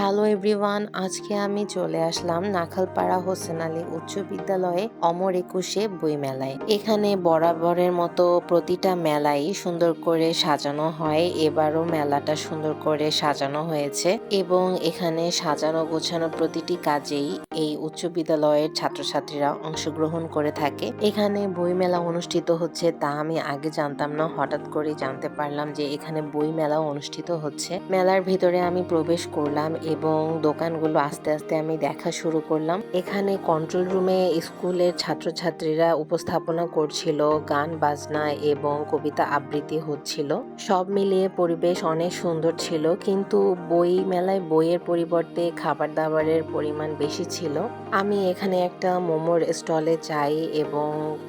Hello everyone আজকে আমি চলে আসলাম নাখালপাড়া হোসেন আলী উচ্চ বিদ্যালয়ে অমর একুশে বই মেলায়। এখানে বরাবরের মতো প্রতিটা মেলাই সুন্দর করে সাজানো হয়। এবারও মেলাটা সুন্দর করে সাজানো হয়েছে এবং এখানে সাজানো গোছানো প্রতিটি কাজেই এই উচ্চ বিদ্যালয়ের ছাত্রছাত্রীরা অংশগ্রহণ করে থাকে। এখানে বই মেলা অনুষ্ঠিত হচ্ছে তা আমি আগে জানতাম না। হঠাৎ করে জানতে পারলাম যে এখানে বই মেলা অনুষ্ঠিত হচ্ছে। মেলার ভিতরে আমি প্রবেশ করলাম এবং দোকানগুলো আস্তে আস্তে আমি দেখা শুরু করলাম। এখানে কন্ট্রোল রুমে স্কুলের ছাত্রছাত্রীরা উপস্থাপনা করছিল, গান, বাজনা এবং কবিতা আবৃত্তি হচ্ছিল। সব মিলিয়ে পরিবেশ অনেক সুন্দর ছিল, কিন্তু বই মেলায় বইয়ের পরিবর্তে খাবার দাবারের পরিমাণ বেশি ছিল। আমি এখানে একটা মোমোর স্টলে যাই এবং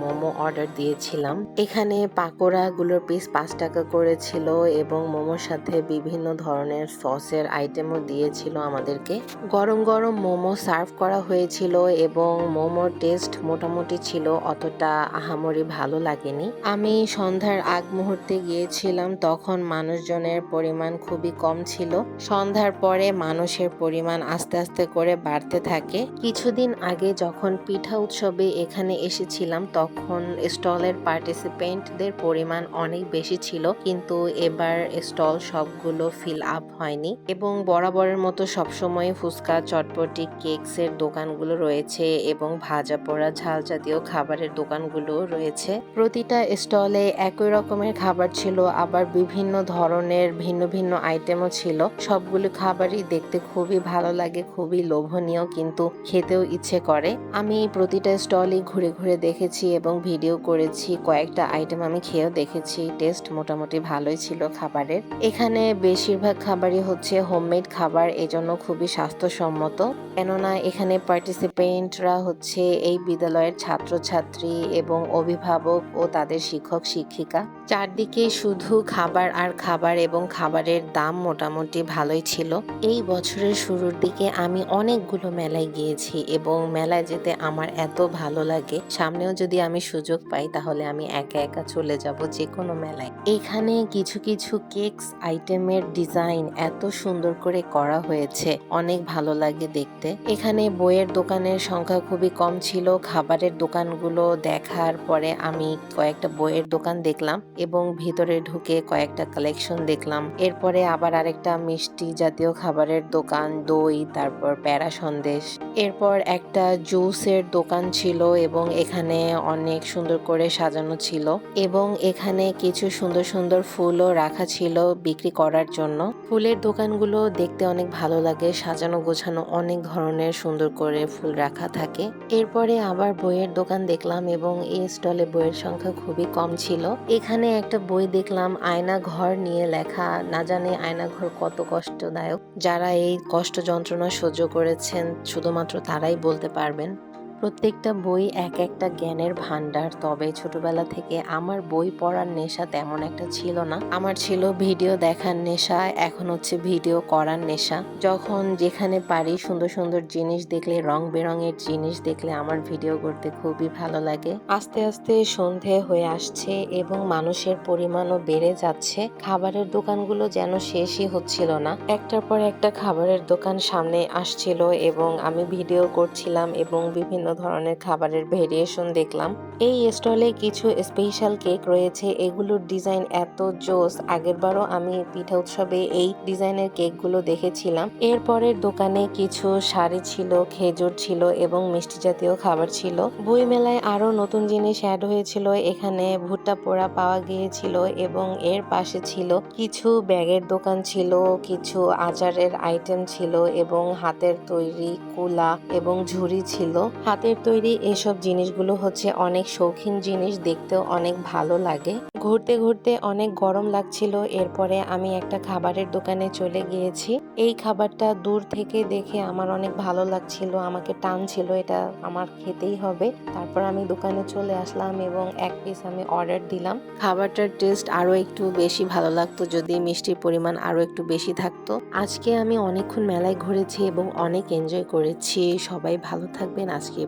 মোমো অর্ডার দিয়েছিলাম। এখানে পাকোড়াগুলোর পিস পাঁচ টাকা করে ছিল এবং মোমোর সাথে বিভিন্ন ধরনের সসের আইটেমও দিয়েছিল আমাদেরকে। গরম গরম মোমো সার্ভ করা হয়েছিল এবং মোমোর টেস্ট মোটামুটি ছিল অতটা আহামরি ভালো লাগেনি। আমি সন্ধ্যার আগ মুহূর্তে গিয়েছিলাম, তখন মানুষজনের পরিমাণ খুবই কম ছিল। সন্ধ্যার পরে মানুষের পরিমাণ আস্তে আস্তে করে বাড়তে থাকে। কিছুদিন আগে যখন পিঠা উৎসবে এখানে এসেছিলাম, তখন স্টলের পার্টিসিপেন্টদের পরিমাণ অনেক বেশি ছিল, কিন্তু এবার স্টল সবগুলো ফিল আপ হয়নি এবং বরাবরের মতো সবসময় ফুচকা, চটপটি, কেকসের দোকানগুলো রয়েছে এবং ভাজা পোড়া, ঝাল জাতীয় খাবারের দোকানগুলো রয়েছে। প্রতিটা স্টলে একই রকমের খাবার ছিল, আবার বিভিন্ন ধরনের ভিন্ন ভিন্ন আইটেমও ছিল। সবগুলো খাবারই দেখতে খুবই ভালো লাগে, খুবই লোভনীয়, কিন্তু খেতেও ইচ্ছে করে। আমি প্রতিটা স্টলই ঘুরে ঘুরে দেখেছি এবং ভিডিও করেছি, কয়েকটা আইটেম আমি খেয়েও দেখেছি। টেস্ট মোটামুটি ভালোই ছিল খাবারের। এখানে বেশিরভাগ খাবারই হচ্ছে হোমমেড খাবার এজন্য খুবই স্বাস্থ্যসম্মত। কেননা এখানে পার্টিসিপেন্টরা হচ্ছে এই বিদ্যালয়ের ছাত্রছাত্রী এবং অভিভাবক ও তাদের শিক্ষক, শিক্ষিকা। চারদিকে শুধু খাবার আর খাবার এবং খাবারের দাম মোটামুটি ভালোই ছিল। এই বছরের শুরুর দিকে আমি অনেকগুলো মেলায় গিয়েছি এবং মেলায় যেতে আমার এত ভালো লাগে। সামনেও যদি আমি সুযোগ পাই তাহলে আমি একা একা চলে যাব যে কোনো মেলায়। এখানে কিছু কিছু কেকস আইটেমের ডিজাইন এত সুন্দর করে করা হয়েছে। অনেক ভালো লাগে দেখতে। এখানে বইয়ের দোকানের সংখ্যা খুবই কম ছিল। খাবারের দোকানগুলো দেখার পরে আমি কয়েকটা বইয়ের দোকান দেখলাম এবং ভিতরে ঢুকে কয়েকটা কালেকশন দেখলাম। এরপরে আবার আরেকটা মিষ্টি জাতীয় খাবারের দোকান, দই, তারপর প্যারা সন্দেশ। এরপর একটা জুসের দোকান ছিল এবং এখানে অনেক সুন্দর করে সাজানো ছিল এবং এখানে কিছু সুন্দর সুন্দর ফুলও রাখা ছিল বিক্রি করার জন্য। ফুলের দোকানগুলো দেখতে অনেক ভালো লাগে, সাজানো গোছানো অনেক ধরনের সুন্দর করে ফুল রাখা থাকে। এরপরে আবার বইয়ের দোকান দেখলাম এবং এই স্টলে বইয়ের সংখ্যা খুবই কম ছিল। এখানে একটা বই দেখলাম, আয়না ঘর নিয়ে লেখা, না জানে আয়না ঘর কত কষ্টদায়ক। যারা এই কষ্ট যন্ত্রণা সহ্য করেছেন, শুধুমাত্র তারাই বলতে পারবেন। প্রত্যেকটা বই এক একটা জ্ঞানের ভান্ডার তবে ছোটবেলা থেকে আমার বই পড়ার নেশা তেমন একটা ছিল না। আমার ছিল ভিডিও দেখার নেশা, এখন হচ্ছে ভিডিও করার নেশা। যখন যেখানে পারি সুন্দর সুন্দর জিনিস দেখলে, রং বেরঙের জিনিস দেখলে আমার ভিডিও করতে খুবই ভালো লাগে। আস্তে আস্তে সন্ধে হয়ে আসছে এবং মানুষের পরিমাণও বেড়ে যাচ্ছে। খাবারের দোকানগুলো যেন শেষই হচ্ছিল না। একটার পর একটা খাবারের দোকান সামনে আসছিল এবং আমি ভিডিও করছিলাম এবং বিভিন্ন ধরনের খাবারের ভেরিয়েশন দেখলাম। এই স্টলে কিছু স্পেশাল কেক রয়েছে। এগুলোর ডিজাইন এত জোস। আগেরবারও আমি পিঠা উৎসবে এই ডিজাইনের কেকগুলো দেখেছিলাম। এরপরের দোকানে কিছু শাড়ি ছিল, খেজুর ছিল এবং মিষ্টি জাতীয় খাবার ছিল। বই মেলায় আরও নতুন জিনিস অ্যাড হয়েছিল। এখানে ভুট্টা পোড়া পাওয়া গিয়েছিল এবং এর পাশে ছিল কিছু ব্যাগের দোকান ছিল, কিছু আচারের আইটেম ছিল এবং হাতের তৈরি কুলা এবং ঝুড়ি ছিল। হাতের তৈরি এসব জিনিসগুলো হচ্ছে অনেক শৌখিন জিনিস দেখতেও অনেক ভালো লাগে। ঘুরতে ঘুরতে অনেক গরম লাগছিল, এরপরে আমি একটা খাবারের দোকানে চলে গিয়েছি। এই খাবারটা দূর থেকে দেখে আমার অনেক ভালো লাগছিল, আমাকে টানছিল, এটা আমার খেতেই হবে। তারপর আমি দোকানে চলে আসলাম এবং এক পিস আমি অর্ডার দিলাম। খাবারটার টেস্ট আরও একটু বেশি ভালো লাগতো, যদি মিষ্টির পরিমাণ আরও একটু বেশি থাকতো। আজকে আমি অনেকক্ষণ মেলায় ঘুরেছি এবং অনেক এনজয় করেছি। সবাই ভালো থাকবেন, আজকে